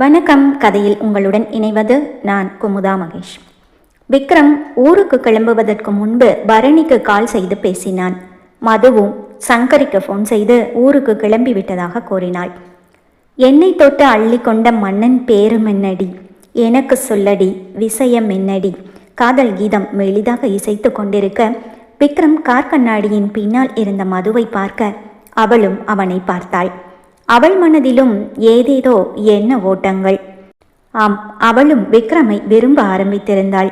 வணக்கம். கதையில் உங்களுடன் இணைவது நான் குமுதா மகேஷ். விக்ரம் ஊருக்கு கிளம்புவதற்கு முன்பு பரணிக்கு கால் செய்து பேசினான். மதுவும் சங்கரிக்கு ஃபோன் செய்து ஊருக்கு கிளம்பி விட்டதாக கூறினாள். என்னை தொட்டு அள்ளி கொண்ட மன்னன் பேரும் என்னடி எனக்கு சொல்லடி விஷயம் என்னடி காதல் கீதம் மெலிதாக இசைத்து கொண்டிருக்க விக்ரம் கார் கண்ணாடியின் பின்னால் இருந்த மதுவை பார்க்க அவளும் அவனை பார்த்தாள். அவள் மனதிலும் ஏதேதோ என்ன ஓட்டங்கள். ஆம் அவளும் விக்ரமை விரும்ப ஆரம்பித்திருந்தாள்.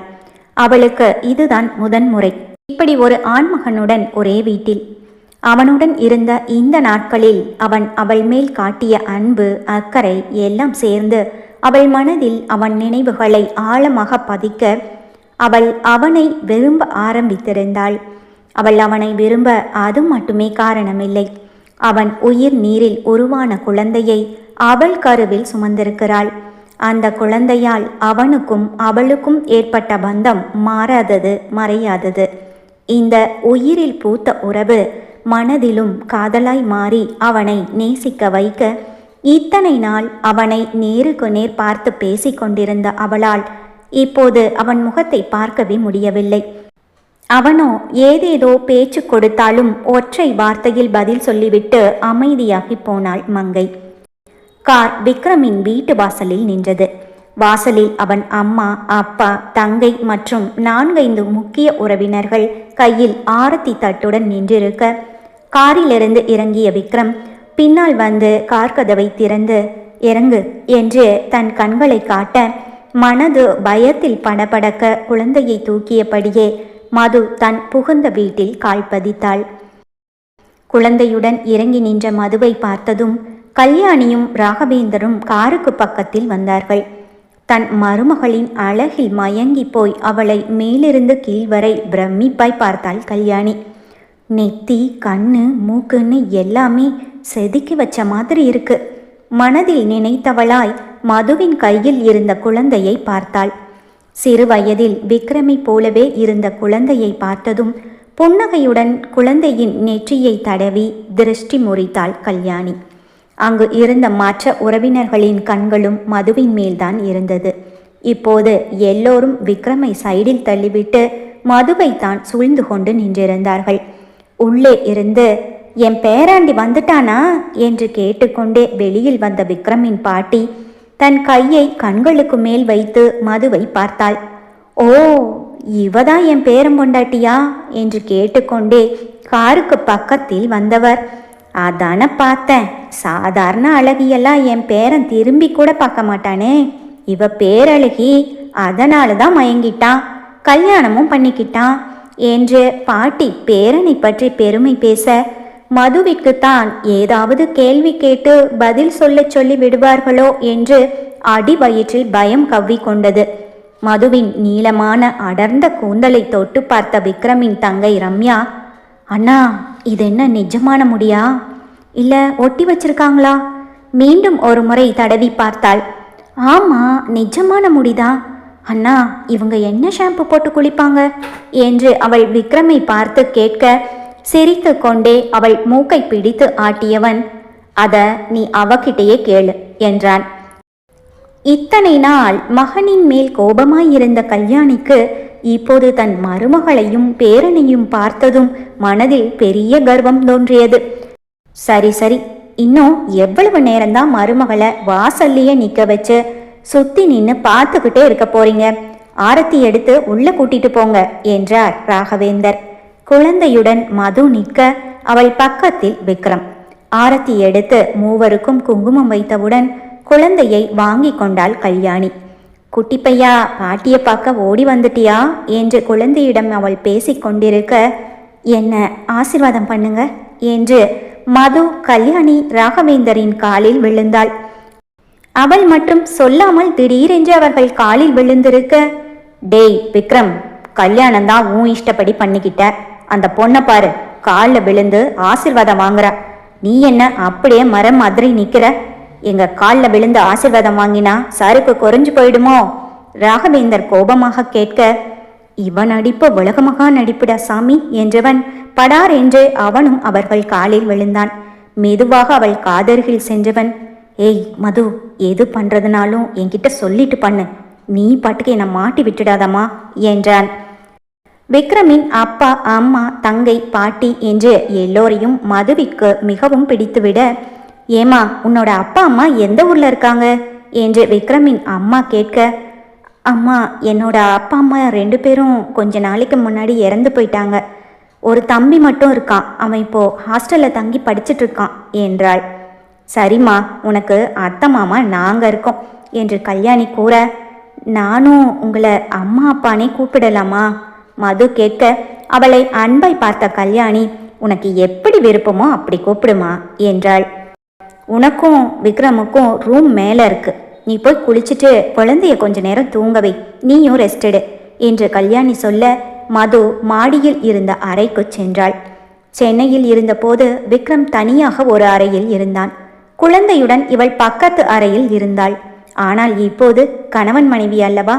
அவளுக்கு இதுதான் முதன்முறை. இப்படி ஒரு ஆண்மகனுடன் ஒரே வீட்டில். அவனுடன் இருந்த இந்த நாட்களில் அவன் அவள் மேல் காட்டிய அன்பு அக்கறை எல்லாம் சேர்ந்து அவள் மனதில் அவன் நினைவுகளை ஆழமாக பதிக்க அவள் அவனை விரும்ப ஆரம்பித்திருந்தாள். அவள் அவனை விரும்ப அது மட்டுமே காரணமில்லை. அவன் உயிர் நீரில் உருவான குழந்தையை அவள் கருவில் சுமந்திருக்கிறாள். அந்த குழந்தையால் அவனுக்கும் அவளுக்கும் ஏற்பட்ட பந்தம் மாறாதது மறையாதது. இந்த உயிரில் பூத்த உறவு மனதிலும் காதலாய் மாறி அவனை நேசிக்க வைக்க இத்தனை நாள் அவனை நேருக்கு நேர் பார்த்து பேசிக் கொண்டிருந்த அவளால் இப்போது அவன் முகத்தை பார்க்கவே முடியவில்லை. அவனோ ஏதேதோ பேச்சு கொடுத்தாலும் ஒற்றை வார்த்தையில் பதில் சொல்லிவிட்டு அமைதியாகி போனாள் மங்கை. கார் விக்ரமின் வீட்டு வாசலில் நின்றது. வாசலில் அவன் அம்மா அப்பா தங்கை மற்றும் நான்கைந்து முக்கிய உறவினர்கள் கையில் ஆரத்தி தட்டுடன் நின்றிருக்க காரிலிருந்து இறங்கிய விக்ரம் பின்னால் வந்து கார் கதவை திறந்து இறங்கு என்று தன் கண்களை காட்ட மனது பயத்தில் படபடக்க குழந்தையை தூக்கியபடியே மது தன் புகுந்த வீட்டில் கால் பதித்தாள். குழந்தையுடன் இறங்கி நின்ற மதுவை பார்த்ததும் கல்யாணியும் ராகவேந்தரும் காருக்கு பக்கத்தில் வந்தார்கள். தன் மருமகளின் அழகில் மயங்கி போய் அவளை மேலிருந்து கீழ் வரை பிரமிப்பாய் பார்த்தாள் கல்யாணி. நெத்தி கண்ணு மூக்குன்னு எல்லாமே செதுக்கி வச்ச மாதிரி இருக்கு. மனதில் நினைத்தவளாய் மதுவின் கையில் இருந்த குழந்தையை பார்த்தாள். சிறு வயதில் விக்ரமை போலவே இருந்த குழந்தையை பார்த்ததும் புன்னகையுடன் குழந்தையின் நெற்றியை தடவி திருஷ்டி முறித்தாள் கல்யாணி. அங்கு இருந்த மற்ற உறவினர்களின் கண்களும் மதுவின் மேல்தான் இருந்தது. இப்போது எல்லோரும் விக்ரமை சைடில் தள்ளிவிட்டு மதுவை தான் சூழ்ந்து கொண்டு நின்றிருந்தார்கள். உள்ளே இருந்து என் பேராண்டி வந்துட்டானா? என்று கேட்டுக்கொண்டே வெளியில் வந்த விக்ரமின் பாட்டி தன் கையை கண்களுக்கு மேல் வைத்து மதுவை பார்த்தாள். ஓ இவதான் என் பேரம் கொண்டாட்டியா என்று கேட்டுக்கொண்டே காருக்கு பக்கத்தில் வந்தவர். அதான பார்த்தேன். சாதாரண அழகியெல்லாம் என் பேரன் திரும்பி கூட பார்க்க மாட்டானே. இவ பேரழகி அதனால தான் மயங்கிட்டான் கல்யாணமும் பண்ணிக்கிட்டான் என்று பாட்டி பேரனை பற்றி பெருமை பேச மதுவிற்குத்தான் ஏதாவது கேள்வி கேட்டு பதில் சொல்ல சொல்லி விடுவார்களோ என்று அடி வயிற்றில் பயம் கவ்விக்கொண்டது. மதுவின் நீளமான அடர்ந்த கூந்தலை தொட்டு பார்த்த விக்ரமின் தங்கை ரம்யா அண்ணா இது என்ன நிஜமான முடியா? இல்ல ஒட்டி வச்சிருக்காங்களா? மீண்டும் ஒரு முறை தடவி பார்த்தாள். ஆமா நிஜமான முடிதான் அண்ணா இவங்க என்ன ஷாம்பு போட்டு குளிப்பாங்க? என்று அவள் விக்ரமை பார்த்து கேட்க சிரித்து கொண்டே அவள் மூக்கை பிடித்து ஆட்டியவன் அத நீ அவகிட்டயே கேளு என்றான். இத்தனை நாள் மகனின் மேல் கோபமாயிருந்த கல்யாணிக்கு இப்போது தன் மருமகளையும் பேரனையும் பார்த்ததும் மனதில் பெரிய கர்வம் தோன்றியது. சரி சரி இன்னும் எவ்வளவு நேரம்தான் மருமகளை வாசல்லையே நிக்க வச்சு சுத்தி நின்னு பார்த்துக்கிட்டே இருக்க போறீங்க. ஆரத்தி எடுத்து உள்ள கூட்டிட்டு போங்க என்றார் ராகவேந்தர். குழந்தையுடன் மது நிற்க அவள் பக்கத்தில் விக்ரம். ஆரத்தி எடுத்து மூவருக்கும் குங்குமம் வைத்தவுடன் குழந்தையை வாங்கி கொண்டாள் கல்யாணி. குட்டி பையா பாட்டியை பார்க்க ஓடி வந்துட்டியா? என்று குழந்தையிடம் அவள் பேசிக்கொண்டிருக்க என்ன ஆசிர்வாதம் பண்ணுங்க என்று மது கல்யாணி ராகவேந்தரின் காலில் விழுந்தாள். அவள் மட்டும் சொல்லாமல் திடீரென்று அவர்கள் காலில் விழுந்திருக்க டேய் விக்ரம் கல்யாணம் தான் உன் இஷ்டப்படி பண்ணிக்கிட்ட. அந்த பொண்ணை பாரு காலில் விழுந்து ஆசிர்வாதம் வாங்குறா. நீ என்ன அப்படியே மரம் மாதிரி நிற்கிற எங்க காலில் விழுந்து ஆசிர்வாதம் வாங்கினா சாருக்கு குறைஞ்சு போயிடுமோ? ராகவேந்தர் கோபமாக கேட்க இவன் நடிப்பு உலகமகா நடிப்புடா சாமி என்றவன் படார் என்று அவனும் அவர்கள் காலில் விழுந்தான். மெதுவாக அவள் காதருகில் சென்றவன் ஏய் மது எது பண்ணுறதுனாலும் என்கிட்ட சொல்லிட்டு பண்ணு. நீ பாட்டுக்கு என்னை மாட்டி விட்டுடாதம்மா என்றான். விக்ரமின் அப்பா அம்மா தங்கை பாட்டி என்று எல்லோரையும் மதுவிக்கு மிகவும் பிடித்துவிட ஏமா உன்னோட அப்பா அம்மா எந்த ஊர்ல இருக்காங்க? என்று விக்ரமின் அம்மா கேட்க அம்மா என்னோட அப்பா அம்மா ரெண்டு பேரும் கொஞ்ச நாளைக்கு முன்னாடி இறந்து போயிட்டாங்க. ஒரு தம்பி மட்டும் இருக்கான். அவன் இப்போ ஹாஸ்டலில் தங்கி படிச்சிட்டு இருக்கான் என்றாள். சரிம்மா உனக்கு அத்தை மாமா நாங்கள் இருக்கோம் என்று கல்யாணி கூற நானும் உங்களை அம்மா அப்பானே கூப்பிடலாமா? மது கேட்க அவளை அன்பை பார்த்த கல்யாணி உனக்கு எப்படி விருப்பமோ அப்படி கூப்பிடுமா? என்றாள். உனக்கும் விக்ரமுக்கும் ரூம் மேலே இருக்கு. நீ போய் குளிச்சுட்டு குழந்தைய கொஞ்ச நேரம் தூங்கவை நீயும் ரெஸ்ட் என்று கல்யாணி சொல்ல மது மாடியில் இருந்த அறைக்கு சென்றாள். சென்னையில் இருந்தபோது விக்ரம் தனியாக ஒரு அறையில் இருந்தான். குழந்தையுடன் இவள் பக்கத்து அறையில் இருந்தாள். ஆனால் இப்போது கணவன் மனைவி அல்லவா?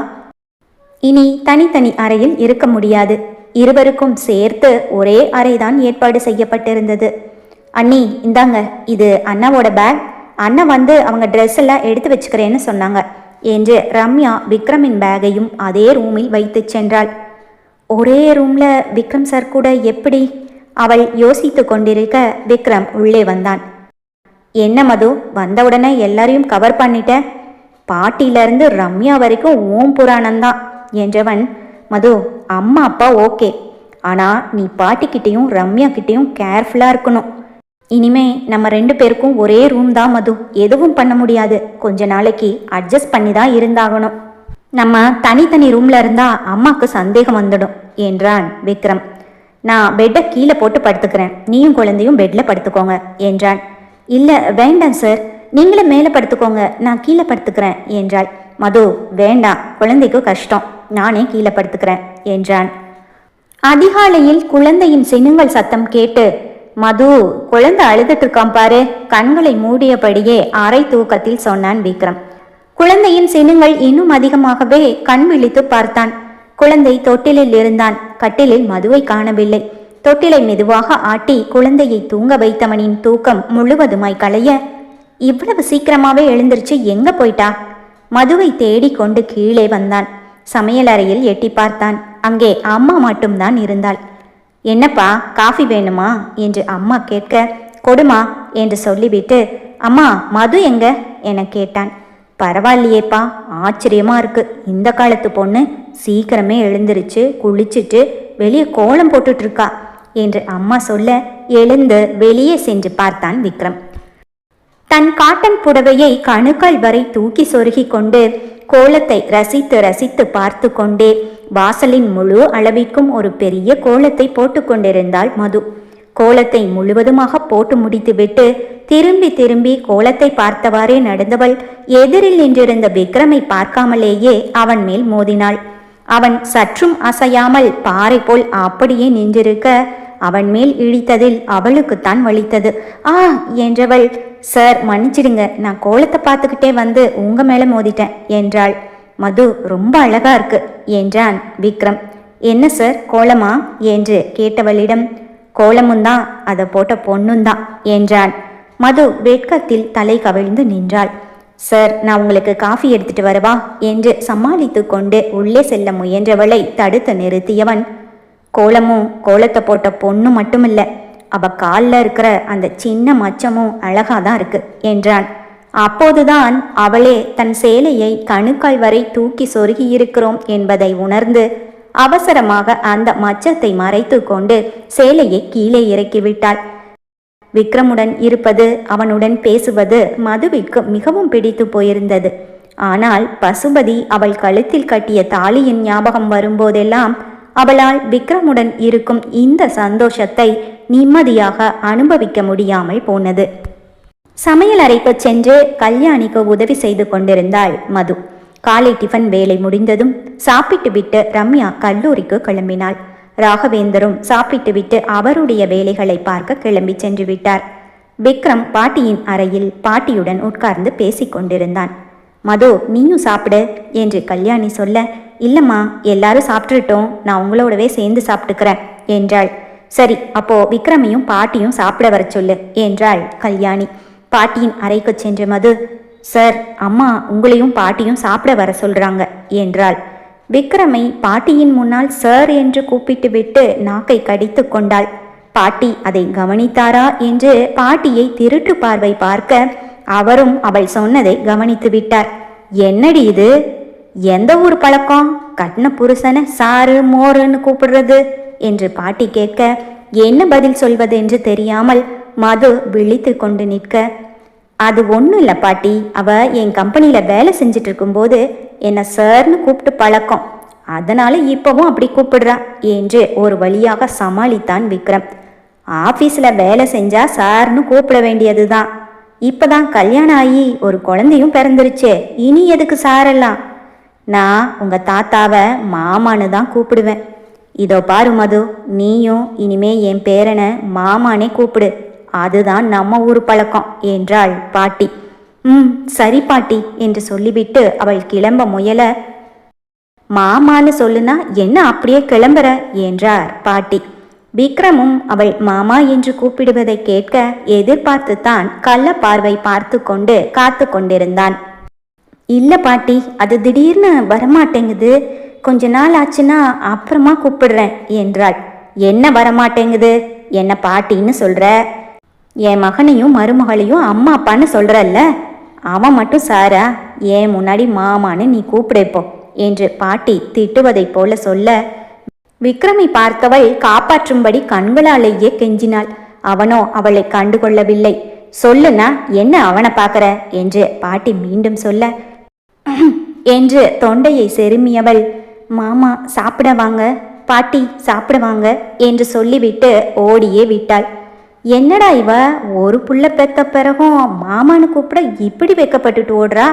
இனி தனித்தனி அறையில் இருக்க முடியாது. இருவருக்கும் சேர்த்து ஒரே அறைதான் ஏற்பாடு செய்யப்பட்டிருந்தது. அண்ணி இந்தாங்க இது அண்ணாவோட பேக் அண்ணன் வந்து அவங்க ட்ரெஸ் எல்லாம் எடுத்து வச்சுக்கிறேன்னு சொன்னாங்க. என்று ரம்யா விக்ரமின் பேகையும் அதே ரூமில் வைத்து சென்றாள். ஒரே ரூம்ல விக்ரம் சார் கூட எப்படி? அவள் யோசித்து கொண்டிருக்க விக்ரம் உள்ளே வந்தான். என்ன மது வந்தவுடனே எல்லாரையும் கவர் பண்ணிட்ட? பாட்டியிலிருந்து ரம்யா வரைக்கும் ஓம் புராணம்தான். என்றவன் மது அம்மா அப்பா ஓகே. ஆனால் நீ பாட்டிக்கிட்டேயும் ரம்யா கிட்டேயும் கேர்ஃபுல்லாக இருக்கணும். இனிமே நம்ம ரெண்டு பேருக்கும் ஒரே ரூம் தான் மது. எதுவும் பண்ண முடியாது. கொஞ்ச நாளைக்கு அட்ஜஸ்ட் பண்ணி தான் இருந்தாகணும். நம்ம தனித்தனி ரூம்ல இருந்தா அம்மாக்கு சந்தேகம் வந்துடும் என்றான் விக்ரம். நான் பெட்டை கீழே போட்டு படுத்துக்கிறேன். நீயும் குழந்தையும் பெட்ல படுத்துக்கோங்க என்றான். இல்ல வேண்டாம் சார். நீங்களும் மேலே படுத்துக்கோங்க. நான் கீழே படுத்துக்கிறேன் என்றாள். மது வேண்டாம். குழந்தைக்கு கஷ்டம். நானே கீழே படுத்துக்கிறேன் என்றான். அதிகாலையில் குழந்தையின் சினுங்கள் சத்தம் கேட்டு மது குழந்தை அழுதுட்டு இருக்கான் பாரு கண்களை மூடியபடியே அரை தூக்கத்தில் சொன்னான் விக்ரம். குழந்தையின் சினுங்கள் இன்னும் அதிகமாகவே கண் விழித்து பார்த்தான். குழந்தை தொட்டிலில் இருந்தான். கட்டிலில் மதுவை காணவில்லை. தொட்டிலை மெதுவாக ஆட்டி குழந்தையை தூங்க வைத்தவனின் தூக்கம் முழுவதுமாய் களைய இவ்வளவு சீக்கிரமாவே எழுந்திருச்சு எங்க போயிட்டா? மதுவை தேடிக்கொண்டு கீழே வந்தான். சமையலறையில் எட்டி பார்த்தான். அங்கே அம்மா மட்டும்தான் இருந்தாள். என்னப்பா காஃபி வேணுமா? என்று அம்மா கேட்க கொடுமா என்று சொல்லிவிட்டு அம்மா மது எங்க? என கேட்டான். பரவாயில்லையேப்பா ஆச்சரியமா இருக்கு. இந்த காலத்து பொண்ணு சீக்கிரமே எழுந்திருச்சு குளிச்சுட்டு வெளியே கோலம் போட்டுட்டு இருக்கா என்று அம்மா சொல்ல எழுந்து வெளியே சென்று பார்த்தான் விக்ரம். தன் காட்டன் புடவையை கணுக்கள் வரை தூக்கி சொருகி கொண்டு கோலத்தை ரசித்து ரசித்து பார்த்து கொண்டே வாசலின் முழு அளவிற்கும் ஒரு பெரிய கோலத்தை போட்டு கொண்டிருந்தாள் மது. கோலத்தை முழுவதுமாக போட்டு முடித்துவிட்டு திரும்பி திரும்பி கோலத்தை பார்த்தவாறே நடந்தவள் எதிரில் நின்றிருந்த விக்ரமை பார்க்காமலேயே அவன் மேல் மோதினாள். அவன் சற்றும் அசையாமல் பாறை போல் அப்படியே நின்றிருக்க அவன் மேல் இழித்ததில் அவளுக்குத்தான் வலித்தது. ஆ என்றவள் சார் மன்னிச்சிடுங்க. நான் கோலத்தை பார்த்துக்கிட்டே வந்து உங்க மேல மோதிட்டேன் என்றாள். மது ரொம்ப அழகா இருக்கு என்றான் விக்ரம். என்ன சார் கோலமா? என்று கேட்டவளிடம் கோலமும் தான் அதை போட்ட பொண்ணும் தான் என்றான். மது வெட்கத்தில் தலை கவிழ்ந்து நின்றாள். சார் நான் உங்களுக்கு காஃபி எடுத்துட்டு வரவா? என்று சமாளித்து கொண்டு உள்ளே செல்ல முயன்றவளை தடுத்து நிறுத்தியவன் கோலமும் கோலத்தை போட்ட பொண்ணு மட்டுமில்ல அவ காலில் இருக்கிற அந்த சின்ன மச்சமும் அழகா தான் இருக்கு என்றான் அப்போதுதான் அவளே தன் சேலையை கணுக்கால் வரை தூக்கி சொருகி இருக்கிறோம் என்பதை உணர்ந்து அவசரமாக அந்த மச்சத்தை மறைத்து கொண்டு சேலையை கீழே இறக்கிவிட்டாள் விக்ரமுடன் இருப்பது அவனுடன் பேசுவது மதுவிக்கு மிகவும் பிடித்து போயிருந்தது. ஆனால் பசுபதி அவள் கழுத்தில் கட்டிய தாலியின் ஞாபகம் வரும்போதெல்லாம் அவளால் விக்ரமுடன் இருக்கும் இந்த சந்தோஷத்தை நிம்மதியாக அனுபவிக்க முடியாமல் போனது. சமையல் அறைக்கு சென்று கல்யாணிக்கு உதவி செய்து கொண்டிருந்தாள் மது. காலை டிஃபன் வேலை முடிந்ததும் சாப்பிட்டு விட்டு ரம்யா கல்லூரிக்கு கிளம்பினாள். ராகவேந்தரும் சாப்பிட்டு விட்டு அவருடைய வேலைகளை பார்க்க கிளம்பி சென்று விட்டார். விக்ரம் பாட்டியின் அறையில் பாட்டியுடன் உட்கார்ந்து பேசிக் கொண்டிருந்தான். மது நீயும் சாப்பிடு என்று கல்யாணி சொல்ல இல்லம்மா எல்லாரும் சாப்பிட்டுட்டோம். நான் உங்களோடவே சேர்ந்து சாப்பிட்டுக்கிறேன் என்றாள். சரி அப்போ விக்ரமையும் பாட்டியும் சாப்பிட வர சொல்லு என்றாள் கல்யாணி. பாட்டியின் அறைக்கு சென்ற மது சார் அம்மா உங்களையும் பாட்டியும் சாப்பிட வர சொல்றாங்க என்றாள். விக்ரமை பாட்டியின் முன்னால் சார் என்று கூப்பிட்டு விட்டு நாக்கை கடித்து கொண்டாள். பாட்டி அதை கவனித்தாரா என்று பாட்டியை திருட்டு பார்வை பார்க்க அவரும் அவள் சொன்னதை கவனித்து விட்டார். என்னடி இது? எந்த ஊர் பழக்கம்? கட்டின புருஷனை சாரு மோருன்னு கூப்பிடுறது? என்று பாட்டி கேட்க என்ன பதில் சொல்வது என்று தெரியாமல் மது விழித்து கொண்டு நிற்க. அது ஒன்றும் இல்லை பாட்டி. அவ என் கம்பெனியில் வேலை செஞ்சுட்டு இருக்கும்போது என்னை சார்னு கூப்பிட்டு பழக்கம். அதனால இப்போவும் அப்படி கூப்பிடுறா என்று ஒரு வழியாக சமாளித்தான் விக்ரம். ஆஃபீஸில் வேலை செஞ்சா சார்னு கூப்பிட வேண்டியது தான் இப்பதான் கல்யாணம் ஆகி ஒரு குழந்தையும் பிறந்துருச்சே. இனி எதுக்கு சாரெல்லாம்? நான் உங்கள் தாத்தாவை மாமான்னு தான் கூப்பிடுவேன். இதோ பாரு மது நீயும் இனிமே என் பேரனை மாமானே கூப்பிடு. அதுதான் நம்ம ஊர் பழக்கம் என்றாள் பாட்டி. ம் சரி பாட்டி என்று சொல்லிவிட்டு அவள் கிளம்ப முயல. மாமான்னு சொல்லுனா என்ன அப்படியே கிளம்புற என்றார் பாட்டி. விக்ரமும் அவள் மாமா என்று கூப்பிடுவதை கேட்க எதிர்பார்த்துத்தான் கள்ள பார்வை பார்த்து கொண்டு காத்து கொண்டிருந்தான். இல்ல பாட்டி அது திடீர்னு வரமாட்டேங்குது. கொஞ்ச நாள் ஆச்சுன்னா அப்புறமா கூப்பிடுறேன் என்றாள். என்ன வரமாட்டேங்குது? என்ன பாட்டின்னு சொல்ற? என் மகனையும் மருமகளையும் அம்மா அப்பான்னு சொல்றல்ல? அவன் மட்டும் சாரா? ஏன் முன்னாடி மாமான்னு நீ கூப்பிடுப்போ என்று பாட்டி திட்டுவதைப் போல சொல்ல விக்ரமை பார்த்தவள் காப்பாற்றும்படி கண்களாலேயே கெஞ்சினாள் அவனோ அவளை கண்டுகொள்ளவில்லை. சொல்லுனா என்ன அவனை பார்க்கற? என்று பாட்டி மீண்டும் சொல்ல என்று தொண்டையை செருமியவள் மாமா சாப்பிட வாங்க. பாட்டி சாப்பிட வாங்க என்று சொல்லிவிட்டு ஓடியே விட்டாள். என்னடா இவ ஒரு புள்ள பெத்த பிறகும் மாமான்னு கூப்பிட இப்படி வைக்கப்பட்டுட்டு ஓடுறா?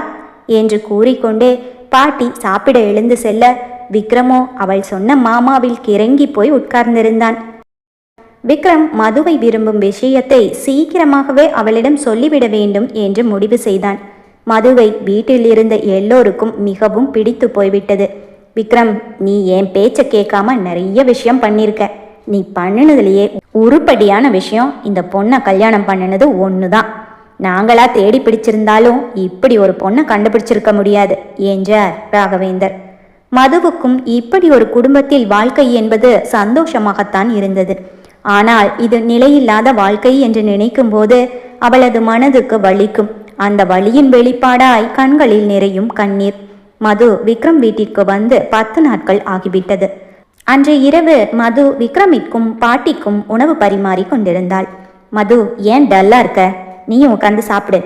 என்று கூறிக்கொண்டே பாட்டி சாப்பிட எழுந்து செல்ல விக்ரமோ அவள் சொன்ன மாமாவில் கிறங்கி போய் உட்கார்ந்திருந்தான். விக்ரம் மதுவை விரும்பும் விஷயத்தை சீக்கிரமாகவே அவளிடம் சொல்லிவிட வேண்டும் என்று முடிவு செய்தான். மதுவை வீட்டில் இருந்த எல்லோருக்கும் மிகவும் பிடித்து போய்விட்டது. விக்ரம் நீ என் பேச்ச கேட்காம நிறைய விஷயம் பண்ணிருக்க? நீ பண்ணினதுலயே உருப்படியான விஷயம். இந்த பொண்ணை கல்யாணம் பண்ணினது ஒன்று தான் நாங்களா தேடி பிடிச்சிருந்தாலும் இப்படி ஒரு பொண்ணை கண்டுபிடிச்சிருக்க முடியாது என்றார் ராகவேந்தர். மதுவுக்கும் இப்படி ஒரு குடும்பத்தில் வாழ்க்கை என்பது சந்தோஷமாகத்தான் இருந்தது. ஆனால் இது நிலையில்லாத வாழ்க்கை என்று நினைக்கும் போது அவளது மனதுக்கு வலிக்கும். அந்த வழியின் வெளிப்பாடாய் கண்களில் நிறையும் கண்ணீர். மது விக்ரம் வீட்டிற்கு வந்து பத்து நாட்கள் ஆகிவிட்டது. அன்று இரவு மது விக்ரமிற்கும் பாட்டிக்கும் உணவு பரிமாறி கொண்டிருந்தாள். மது ஏன் டல்லா இருக்க? நீயும் உட்கார்ந்து சாப்பிடு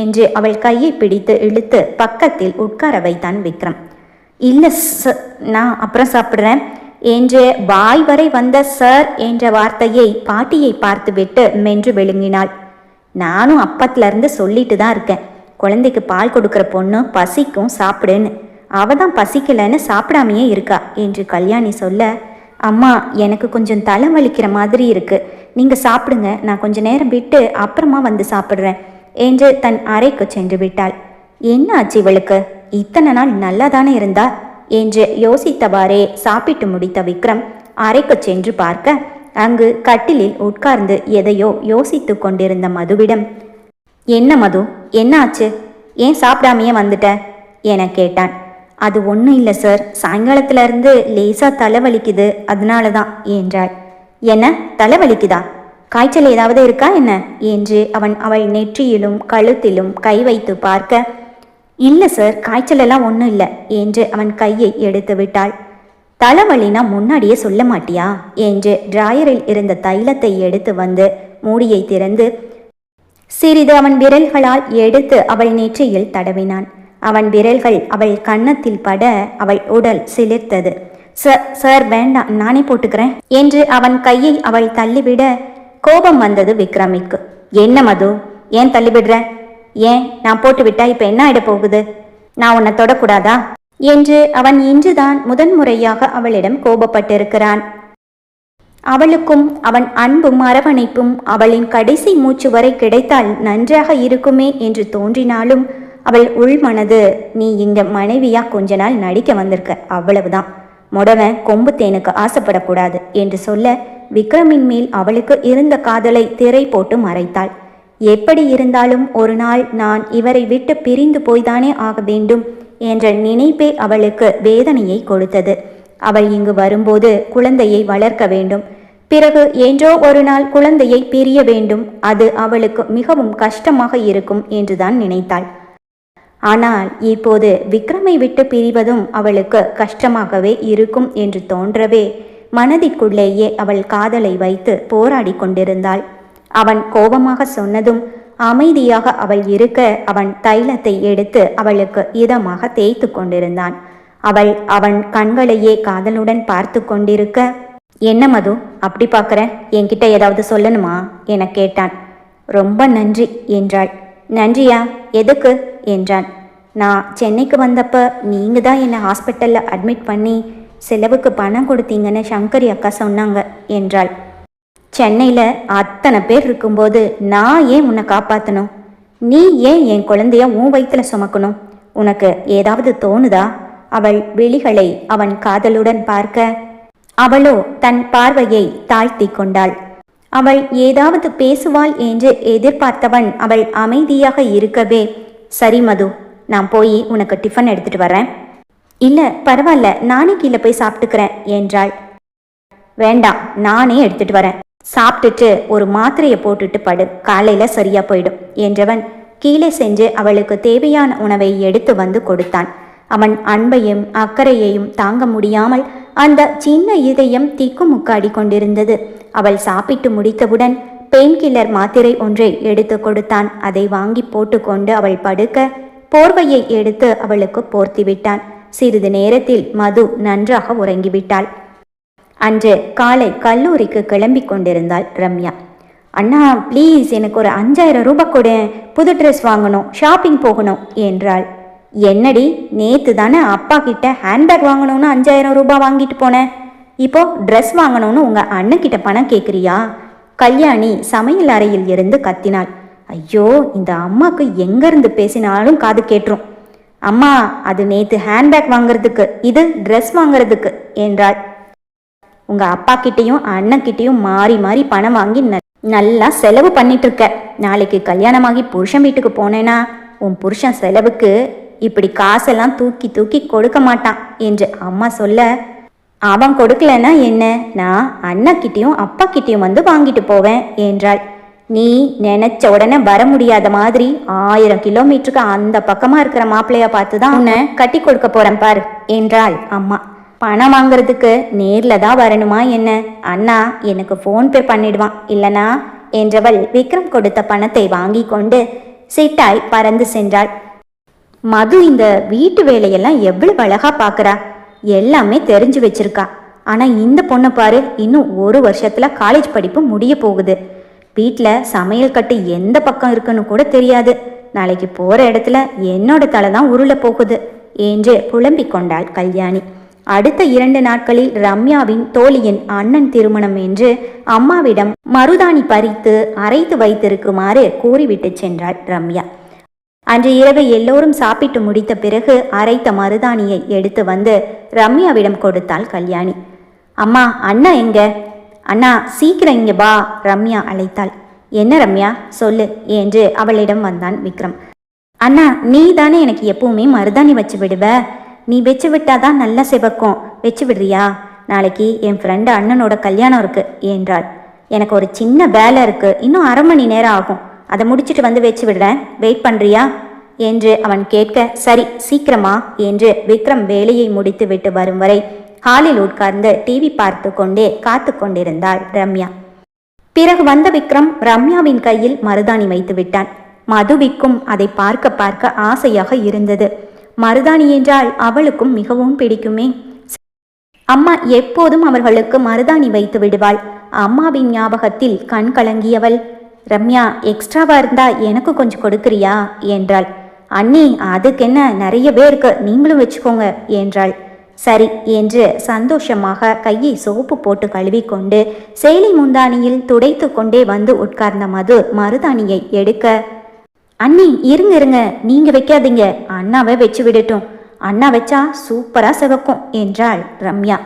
என்று அவள் கையை பிடித்து இழுத்து பக்கத்தில் உட்கார வைத்தான் விக்ரம். இல்லை ச நான் அப்புறம் சாப்பிட்றேன் என்று வாய் வரை வந்த சார் என்ற வார்த்தையை பாட்டியை பார்த்துவிட்டு மென்று விழுங்கினாள். நானும் அப்பத்துல இருந்து சொல்லிட்டு தான் இருக்கேன். குழந்தைக்கு பால் கொடுக்குற பொண்ணு பசிக்கும் சாப்பிடுன்னு. அவ தான் பசிக்கலைன்னு சாப்பிடாமையே இருக்கா? என்று கல்யாணி சொல்ல அம்மா எனக்கு கொஞ்சம் தலை வலிக்கிற மாதிரி இருக்கு. நீங்கள் சாப்பிடுங்க. நான் கொஞ்ச நேரம் விட்டு அப்புறமா வந்து சாப்பிட்றேன் என்று தன் அறைக்கு சென்று விட்டாள். என்ன ஆச்சு இவளுக்கு? இத்தனை நாள் நல்லா தானே இருந்தா? என்று யோசித்தவாறே சாப்பிட்டு முடித்த விக்ரம் அறைக்கு சென்று பார்க்க அங்கு கட்டிலில் உட்கார்ந்து எதையோ யோசித்து கொண்டிருந்த மதுவிடம் என்ன மது? என்ன ஆச்சு ஏன் சாப்பிடாமையே வந்துட்ட? என கேட்டான். அது ஒன்றும் இல்லை சார். சாயங்காலத்துல இருந்து லேசா தலைவலிக்குது அதனால தான் என்றாள். என்ன? தலைவலிக்குதா காய்ச்சல் ஏதாவது இருக்கா என்ன? என்று அவன் அவள் நெற்றியிலும் கழுத்திலும் கை வைத்து பார்க்க இல்லை சார் காய்ச்சலெல்லாம் ஒன்றும் இல்லை என்று அவன் கையை எடுத்து விட்டாள். தலைவலினா முன்னாடியே சொல்ல மாட்டியா? என்று டிராயரில் இருந்த தைலத்தை எடுத்து வந்து மூடியை திறந்து சிறிது அவன் விரல்களால் எடுத்து அவள் நெற்றியில் தடவினான். அவன் விரல்கள் அவள் கன்னத்தில் பட அவள் உடல் சிலிர்த்தது. சார் சார் வேண்டாம் நானே போட்டுக்கிறேன் என்று அவன் கையை அவள் தள்ளிவிட கோபம் வந்தது விக்ரமிக்கு. என்ன மது? ஏன் தள்ளிவிடுற? ஏன் நான் போட்டு விட்டா இப்ப என்ன ஆயிட போகுது? நான் உன்னை தொடக்கூடாதா? என்று அவன் இன்றுதான் முதன்முறையாக அவளிடம் கோபப்பட்டிருக்கிறான். அவளுக்கும் அவன் அன்பும் அரவணைப்பும் அவளின் கடைசி மூச்சு வரை கிடைத்தால் நன்றாக இருக்குமே என்று தோன்றினாலும் அவள் உள்மனது நீ இங்க மனைவியா? கொஞ்ச நாள் நடிக்க வந்திருக்க. அவ்வளவுதான். முடவன் கொம்பு தேனுக்கு ஆசைப்படக்கூடாது என்று சொல்ல விக்ரமின் மேல் அவளுக்கு இருந்த காதலை திரை போட்டு மறைத்தாள். எப்படி இருந்தாலும் ஒரு நாள் நான் இவரை விட்டு பிரிந்து போய்தானே ஆக வேண்டும் என்ற நினைப்பே அவளுக்கு வேதனையை கொடுத்தது. அவள் இங்கு வரும்போது குழந்தையை வளர்க்க வேண்டும். பிறகு என்றோ ஒரு நாள் குழந்தையை பிரிய வேண்டும். அது அவளுக்கு மிகவும் கஷ்டமாக இருக்கும் என்றுதான் நினைத்தாள். ஆனால் இப்போது விக்ரமை விட்டு பிரிவதும் அவளுக்கு கஷ்டமாகவே இருக்கும் என்று தோன்றவே மனதிற்குள்ளேயே அவள் காதலை வைத்து போராடி கொண்டிருந்தாள். அவன் கோபமாக சொன்னதும் அமைதியாக அவள் இருக்க அவன் தைலத்தை எடுத்து அவளுக்கு இதமாக தேய்த்து கொண்டிருந்தான். அவள் அவன் கண்களையே காதலுடன் பார்த்து கொண்டிருக்க என்ன மது அப்படி பார்க்குற? என்கிட்ட ஏதாவது சொல்லணுமா? என கேட்டான். ரொம்ப நன்றி என்றாள். நன்றியா? எதுக்கு? என்றான். நான் சென்னைக்கு வந்தப்ப நீங்க தான் என்னை ஹாஸ்பிட்டலில் அட்மிட் பண்ணி செலவுக்கு பணம் கொடுத்தீங்கன்னு சங்கரி அக்கா சொன்னாங்க என்றாள். சென்னையில் அத்தனை பேர் இருக்கும்போது நான் ஏன் உன்னை காப்பாற்றணும் நீ ஏன் என் குழந்தைய உன் வயிற்றுல சுமக்கணும்? உனக்கு ஏதாவது தோணுதா? அவள் விழிகளை அவன் காதலுடன் பார்க்க அவளோ தன் பார்வையை தாழ்த்தி கொண்டாள். அவள் ஏதாவது பேசுவாள் என்று எதிர்பார்த்தவன் அவள் அமைதியாக இருக்கவே சரி மது நான் போய் உனக்கு டிஃபன் எடுத்துட்டு வரேன். இல்லை பரவாயில்ல நானே கீழே போய் சாப்பிட்டுக்கிறேன் என்றாள். வேண்டாம் நானே எடுத்துட்டு வரேன். சாப்பிட்டுட்டு ஒரு மாத்திரையை போட்டுட்டு படு. காலையில சரியா போயிடும் என்றவன் கீழே சென்று அவளுக்கு தேவையான உணவை எடுத்து வந்து கொடுத்தான். அவன் அன்பையும் அக்கறையையும் தாங்க முடியாமல் அந்த சின்ன இதயம் திக்குமுக்காடி கொண்டிருந்தது. அவள் சாப்பிட்டு முடித்தவுடன் பெயின் கில்லர் மாத்திரை ஒன்றை எடுத்து கொடுத்தான். அதை வாங்கி போட்டுக்கொண்டு அவள் படுக்க போர்வையை எடுத்து அவளுக்கு போர்த்தி விட்டான். சிறிது நேரத்தில் மது நன்றாக உறங்கிவிட்டாள். அன்று காலை கல்லூரிக்கு கிளம்பி கொண்டிருந்தாள் ரம்யா. அண்ணா ப்ளீஸ் எனக்கு ஒரு அஞ்சாயிரம் ரூபாய் கொடு. புது ட்ரெஸ் வாங்கணும். ஷாப்பிங் போகணும் என்றாள். என்னடி நேத்து தானே அப்பா கிட்ட ஹேண்ட்பேக் வாங்கணும்னு அஞ்சாயிரம் ரூபாய் வாங்கிட்டு போனேன் இப்போ ட்ரெஸ் வாங்கணும்னு உங்க அண்ணன்கிட்ட பணம் கேட்குறியா கல்யாணி சமையல் அறையில் இருந்து கத்தினாள். ஐயோ இந்த அம்மாக்கு எங்கேருந்து பேசினாலும் காது கேட்டுரும். அம்மா அது நேத்து ஹேண்ட்பேக் வாங்குறதுக்கு இது ட்ரெஸ் வாங்குறதுக்கு என்றாள். உங்கள் அப்பா கிட்டேயும் அண்ணன்கிட்டேயும் மாறி மாறி பணம் வாங்கி ந- நல்லா செலவு பண்ணிட்டு இருக்க நாளைக்கு கல்யாணமாகி புருஷன் வீட்டுக்கு போனேன்னா உன் புருஷன் செலவுக்கு இப்படி காசெல்லாம் தூக்கி தூக்கி கொடுக்க மாட்டான் என்று அம்மா சொல்ல அவன் கொடுக்கலன்னா என்ன? நான் அண்ணக்கிட்டேயும் அப்பா கிட்டேயும் வந்து வாங்கிட்டு போவேன் என்றாள். நீ நினைச்ச உடனே வர முடியாத மாதிரி ஆயிரம் கிலோமீட்டருக்கு அந்த பக்கமா இருக்கிற மாப்பிள்ளைய பார்த்து தான் உன்னை கட்டி கொடுக்க போறேன் பார் என்றாள் அம்மா. பணம் வாங்குறதுக்கு நேரில் தான் வரணுமா என்ன? அண்ணா எனக்கு ஃபோன் பே பண்ணிடுவான். இல்லனா என்றவள் விக்ரம் கொடுத்த பணத்தை வாங்கி கொண்டு சிட்டாய் பறந்து சென்றாள். மது இந்த வீட்டு வேலையெல்லாம் எவ்வளவு அழகா பார்க்கறா எல்லாமே தெரிஞ்சு வச்சிருக்கா. ஆனா இந்த பொண்ணை பாரு இன்னும் ஒரு வருஷத்துல காலேஜ் படிப்பு முடிய போகுது. வீட்டில் சமையல் கட்டு எந்த பக்கம் இருக்குன்னு கூட தெரியாது. நாளைக்கு போற இடத்துல என்னோட தலை தான் உருள போகுது என்று புலம்பிக் கொண்டாள் கல்யாணி. அடுத்த இரண்டு நாட்களில் ரம்யாவின் தோழியின் அண்ணன் திருமணம் என்று அம்மாவிடம் மருதாணி பறித்து அரைத்து வைத்திருக்குமாறு கூறிவிட்டு சென்றாள் ரம்யா. அன்று இரவு எல்லோரும் சாப்பிட்டு முடித்த பிறகு அரைத்த மருதாணியை எடுத்து வந்து ரம்யாவிடம் கொடுத்தாள் கல்யாணி. அம்மா அண்ணா எங்க? அண்ணா சீக்கிரம் இங்க பா ரம்யா அழைத்தாள். என்ன ரம்யா? சொல்லு என்று அவளிடம் வந்தான் விக்ரம். அண்ணா நீ தானே எனக்கு எப்பவுமே மருதாணி வச்சு விடுவ? நீ வச்சு விட்டாதான் நல்லா சிவக்கும். வச்சு விடுறியா? நாளைக்கு என் ஃப்ரெண்டு அண்ணனோட கல்யாணம் இருக்கு என்றாள். எனக்கு ஒரு சின்ன வேலை இருக்கு இன்னும் அரை மணி நேரம் ஆகும். அதை முடிச்சிட்டு வந்து வச்சு விடுறேன். வெயிட் பண்றியா? என்று அவன் கேட்க சரி சீக்கிரமா என்று விக்ரம் வேலையை முடித்து விட்டு வரும் வரை ஹாலில் உட்கார்ந்து டிவி பார்த்து கொண்டே காத்து கொண்டிருந்தாள் ரம்யா. பிறகு வந்த விக்ரம் ரம்யாவின் கையில் மருதாணி வைத்து விட்டான். மதுவிக்கும் அதை பார்க்க பார்க்க ஆசையாக இருந்தது. மருதாணி என்றால் அவளுக்கும் மிகவும் பிடிக்குமே. அம்மா எப்போதும் அவர்களுக்கு மருதாணி வைத்து விடுவாள். அம்மாவின் ஞாபகத்தில் கண் கலங்கியவள். ரம்யா எக்ஸ்ட்ராவா இருந்தா எனக்கு கொஞ்சம் கொடுக்குறியா? என்றாள். அண்ணி அதுக்கென்ன? நிறைய பேருக்கு நீங்களும் வச்சுக்கோங்க என்றாள். சரி என்று சந்தோஷமாக கையை சோப்பு போட்டு கழுவிக்கொண்டு சேலை முந்தானியில் துடைத்து கொண்டே வந்து உட்கார்ந்த மது மருதாணியை எடுக்க அண்ணி இருங்க இருங்க. நீங்க வைக்காதீங்க. அண்ணாவை வச்சு விடட்டும். அண்ணா வச்சா சூப்பரா சிவக்கும் என்றாள் ரம்யா.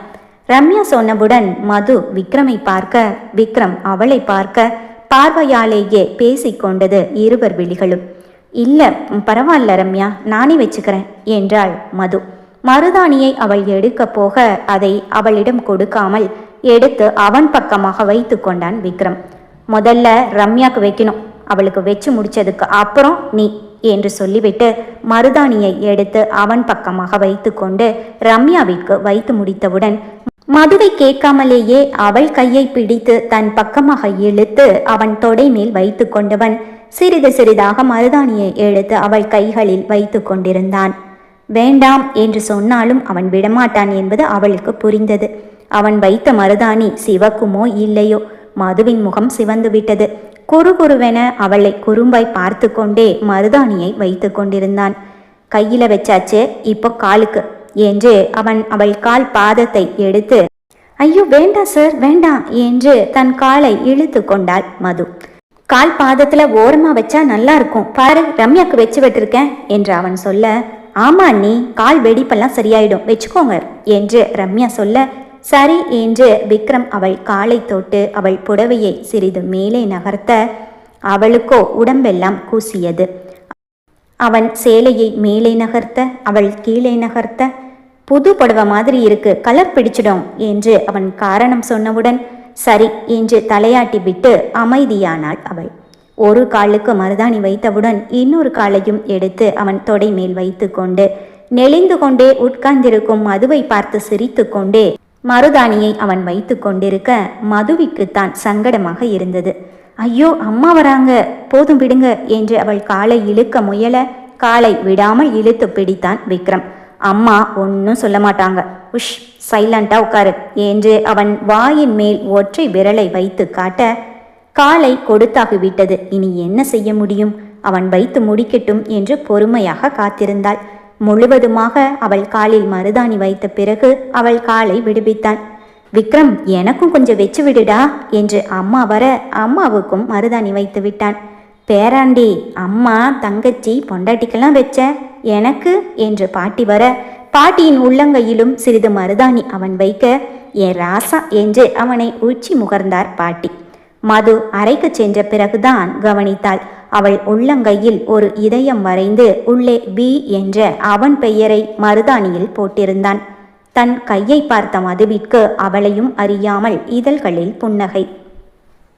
ரம்யா சொன்னவுடன் மது விக்ரமை பார்க்க விக்ரம் அவளை பார்க்க பார்வையாலேயே பேசிக்கொண்டது இருவர் விழிகளும். இல்ல பரவாயில்ல ரம்யா நானே வச்சுக்கிறேன் என்றாள் மது. மருதாணியை அவள் எடுக்க போக அதை அவளிடம் கொடுக்காமல் எடுத்து அவன் பக்கமாக வைத்து கொண்டான் விக்ரம். முதல்ல ரம்யாக்கு வைக்கணும். அவளுக்கு வச்சு முடிச்சதுக்கு அப்புறம் நீ என்று சொல்லிவிட்டு மருதாணியை எடுத்து அவன் பக்கமாக வைத்துக்கொண்டு ரம்யாவிற்கு வைத்து முடித்தவுடன் மதுவை கேட்காமலேயே அவள் கையை பிடித்து தன் பக்கமாக இழுத்து அவன் தொடை மேல் வைத்து கொண்டவன் சிறிது சிறிதாக மருதாணியை எடுத்து அவள் கைகளில் வைத்து கொண்டிருந்தான். வேண்டாம் என்று சொன்னாலும் அவன் விடமாட்டான் என்பது அவளுக்கு புரிந்தது. அவன் வைத்த மருதாணி சிவக்குமோ இல்லையோ? மதுவின் முகம் சிவந்து விட்டது குறுகுருவென அவளை குறும்பாய் பார்த்து கொண்டே மருதாணியை வைத்து கொண்டிருந்தான். கையில வச்சாச்சு இப்போ காலுக்கு என்று அவன் அவள் கால் பாதத்தை எடுத்து ஐயோ வேண்டாம் சார் வேண்டாம் என்று தன் காலை இழுத்து கொண்டாள் மது. கால் பாதத்துல ஓரமா வச்சா நல்லா இருக்கும். பாரு ரம்யாக்கு வச்சு விட்டுருக்கேன் என்று அவன் சொல்ல ஆமா நீ கால் வெடிப்பெல்லாம் சரியாயிடும். வச்சுக்கோங்க என்று ரம்யா சொல்ல சரி என்று விக்ரம் அவள் காலை தொட்டு அவள் புடவையை சிறிது மேலே நகர்த்த அவளுக்கோ உடம்பெல்லாம் கூசியது. அவன் சேலையை மேலே நகர்த்த அவள் கீழே நகர்த்த புது புடவை மாதிரி இருக்கு கலர் பிடிச்சிடும் என்று அவன் காரணம் சொன்னவுடன் சரி என்று தலையாட்டி விட்டு அமைதியானாள் அவள். ஒரு காலுக்கு மருதாணி வைத்தவுடன் இன்னொரு காலையும் எடுத்து அவன் தொடை மேல் வைத்து கொண்டு நெளிந்து கொண்டே உட்கார்ந்திருக்கும் மதுவை பார்த்து சிரித்து கொண்டே மருதாணியை அவன் வைத்து கொண்டிருக்க மதுவிக்குத்தான் சங்கடமாக இருந்தது. ஐயோ அம்மா வராங்க. போதும் விடுங்க என்று அவள் காலை இழுக்க முயல காலை விடாமல் இழுத்து பிடித்தான் விக்ரம். அம்மா ஒன்றும் சொல்ல மாட்டாங்க. உஷ் சைலண்டா உட்காரு என்று அவன் வாயின் மேல் ஒற்றை விரலை வைத்து காட்ட காலை கொடுத்தாகிவிட்டது. இனி என்ன செய்ய முடியும்? அவன் வைத்து முடிக்கட்டும் என்று பொறுமையாக காத்திருந்தாள். முழுவதுமாக அவள் காலில் மருதாணி வைத்த பிறகு அவள் காலை விடுவித்தான். விக்ரம் எனக்கும் கொஞ்சம் வச்சு விடுடா என்று அம்மா வர அம்மாவுக்கும் மருதாணி வைத்து விட்டான். பேராண்டி அம்மா தங்கச்சி பொண்டாட்டிக்கெல்லாம் வச்ச எனக்கு என்று பாட்டி வர பாட்டியின் உள்ளங்கையிலும் சிறிது மருதாணி அவன் வைக்க என் ராசா என்று அவனை உச்சி முகர்ந்தார் பாட்டி. மது அறைக்கு சென்ற பிறகுதான் கவனித்தாள். அவள் உள்ளங்கையில் ஒரு இதயம் வரைந்து உள்ளே பி என்ற அவன் பெயரை மருதாணியில் போட்டிருந்தான். தன் கையை பார்த்த மதுவிற்கு அவளையும் அறியாமல் இதழ்களில் புன்னகை.